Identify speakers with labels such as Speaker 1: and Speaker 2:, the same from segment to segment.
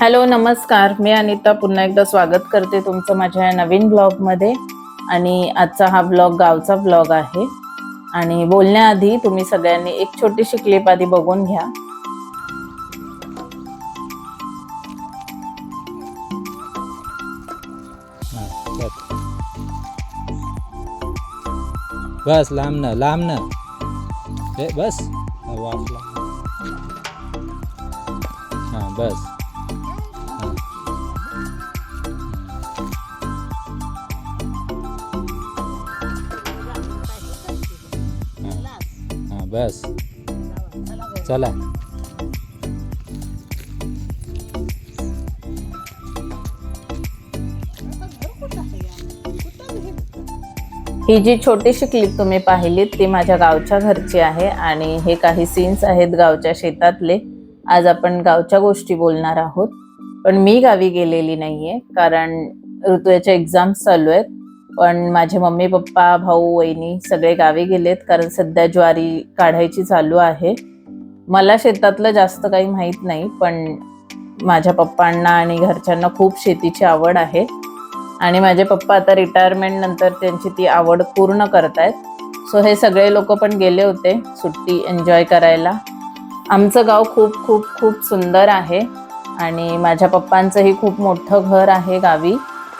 Speaker 1: Hello नमस्कार. मी अनिता पुन्हा एकदा स्वागत करते तुमचं माझ्या या नवीन ब्लॉगमध्ये आणि आजचा हा ब्लॉग गावचा ब्लॉग आहे. आणि बोलण्याआधी तुम्ही सगळ्यांनी एक छोटीशी क्लिप आधी बघून घ्या.
Speaker 2: बस. लांब ना लांब ना. बस. हा, वाफला हा बस. बस. चला.
Speaker 1: ही जी छोटीशी क्लिप तुम्ही पाहिलीत ती माझ्या गावच्या घरची आहे आणि हे काही सीन्स आहेत गावच्या शेतातले. आज आपण गावच्या गोष्टी बोलणार आहोत. पण मी गावी गेलेली नाहीये कारण ऋतुयाच्या एक्झाम्स चालू आहेत. पण माझे मम्मी पप्पा भाऊ वहिनी सगळे गावी गेलेत कारण सध्या ज्वारी काढायची चालू आहे. मला शेतातलं जास्त काही माहीत नाही पण माझ्या पप्पांना आणि घरच्यांना खूप शेतीची आवड आहे. आणि माझे पप्पा आता रिटायरमेंट नंतर त्यांची ती आवड पूर्ण करतायत. सो हे सगळे लोक पण गेले होते सुट्टी एन्जॉय करायला. आमचं गाव खूप खूप खूप सुंदर आहे. आणि माझ्या पप्पांचंही खूप मोठं घर आहे गावी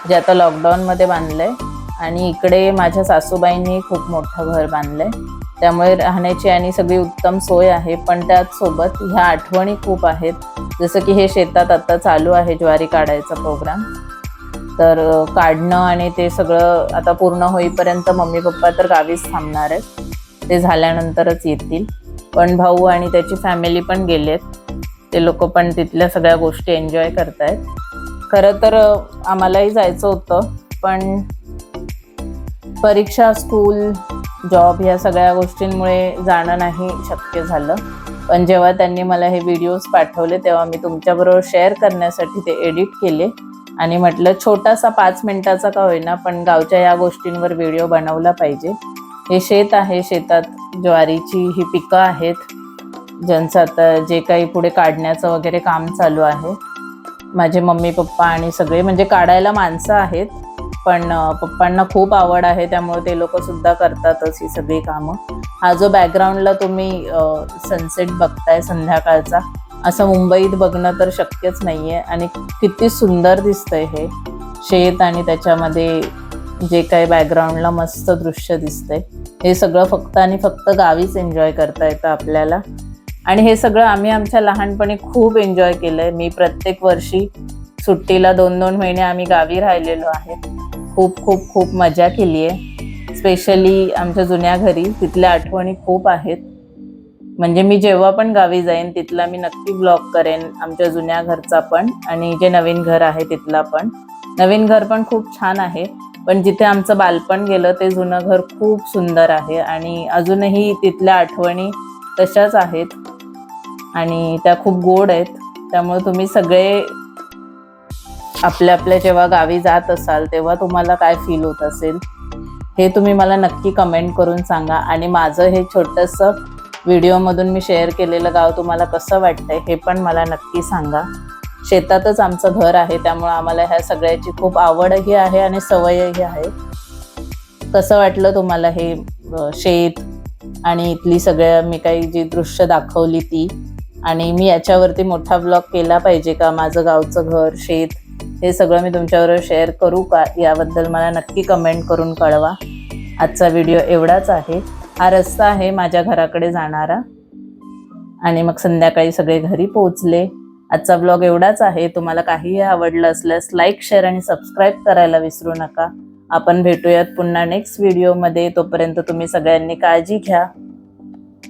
Speaker 1: जे आता लॉकडाऊनमध्ये बांधलं आहे आणि इकडे माझ्या सासूबाईंनी खूप मोठं घर बांधलंय. त्यामुळे राहण्याची आणि सगळी उत्तम सोय आहे पण त्याचसोबत ह्या आठवणी खूप आहेत. जसं की हे शेतात आता चालू आहे ज्वारी काढायचा प्रोग्राम. तर काढणं आणि ते सगळं आता पूर्ण होईपर्यंत मम्मी पप्पा तर गावीच थांबणार आहेत. ते झाल्यानंतरच येतील. पण भाऊ आणि त्याची फॅमिली पण गेलेत. ते लोक पण तिथल्या सगळ्या गोष्टी एन्जॉय करतायत. खरं तर आम्हालाही जायचं होतं पण परीक्षा स्कूल जॉब ह्या सगळ्या गोष्टींमुळे जाणं नाही शक्य झालं. पण जेव्हा त्यांनी मला हे व्हिडिओज पाठवले तेव्हा मी तुमच्याबरोबर शेअर करण्यासाठी ते एडिट केले. आणि म्हटलं छोटासा पाच मिनिटाचा का होईना पण गावच्या या गोष्टींवर व्हिडिओ बनवला पाहिजे. हे शेत आहे शेतात ज्वारीची ही पिकं आहेत ज्यांचं आता जे काही पुढे काढण्याचं वगैरे काम चालू आहे. माझे मम्मी पप्पा आणि सगळे म्हणजे काढायला माणसं आहेत. पण पप्पांना खूप आवड आहे त्यामुळे ते लोक सुद्धा करतातच ही सगळी कामं. हा जो बॅकग्राऊंडला तुम्ही सनसेट बघताय संध्याकाळचा असं मुंबईत बघणं तर शक्यच नाहीये. आणि किती सुंदर दिसतंय हे शेत आणि त्याच्यामध्ये जे काही बॅकग्राऊंडला मस्त दृश्य दिसतंय. हे सगळं फक्त आणि फक्त गावीच एन्जॉय करता येतं आपल्याला. आणि हे सगळं आम्ही आमच्या लहानपणी खूप एन्जॉय केलंय. मी प्रत्येक वर्षी सुट्टीला दोन दोन महिने आम्ही गावी राहिलेलो आहे. खूप खूप खूप मजा केली आहे. स्पेशली आमच्या जुन्या घरी तिथल्या आठवणी खूप आहेत. म्हणजे मी जेव्हा पण गावी जाईन तिथला मी नक्की ब्लॉग करेन आमच्या जुन्या घरचा पण आणि जे नवीन घर आहे तिथला पण. नवीन घर पण खूप छान आहे पण जिथे आमचं बालपण गेलं ते जुनं घर खूप सुंदर आहे आणि अजूनही तिथल्या आठवणी तशाच आहेत आणि त्या खूप गोड आहेत. त्यामुळे तुम्ही सगळे आपल्या आपल्या जेव्हा गावी जात असाल तेव्हा तुम्हाला काय फील होत असेल? हे तुम्ही मला नक्की कमेंट करून सांगा. आणि माझं हे छोटंसं व्हिडिओमधून मी शेअर केलेलं गाव तुम्हाला कसं वाटतंय हे पण मला नक्की सांगा. शेतातच आमचं घर आहे त्यामुळं आम्हाला ह्या सगळ्याची खूप आवडही आहे आणि सवयही आहे. कसं वाटलं तुम्हाला हे शेत आणि इथली सगळ्या मी काही जी दृश्य दाखवली ती? आणि मी याच्यावरती मोठा ब्लॉग केला पाहिजे का? माझं गावचं घर शेत हे सगळं मी तुमच्याबरोबर शेअर करू का? याबद्दल मला नक्की कमेंट करून कळवा. आजचा व्हिडिओ एवढाच आहे. हा रस्ता आहे माझ्या घराकडे जाणारा. आणि मग संध्याकाळी सगळे घरी पोहोचले. आजचा ब्लॉग एवढाच आहे. तुम्हाला काहीही आवडलं असल्यास लाईक शेअर आणि सबस्क्राईब करायला विसरू नका. आपण भेटूयात पुन्हा नेक्स्ट व्हिडिओमध्ये तोपर्यंत तुम्ही सगळ्यांनी काळजी घ्या.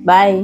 Speaker 1: बाय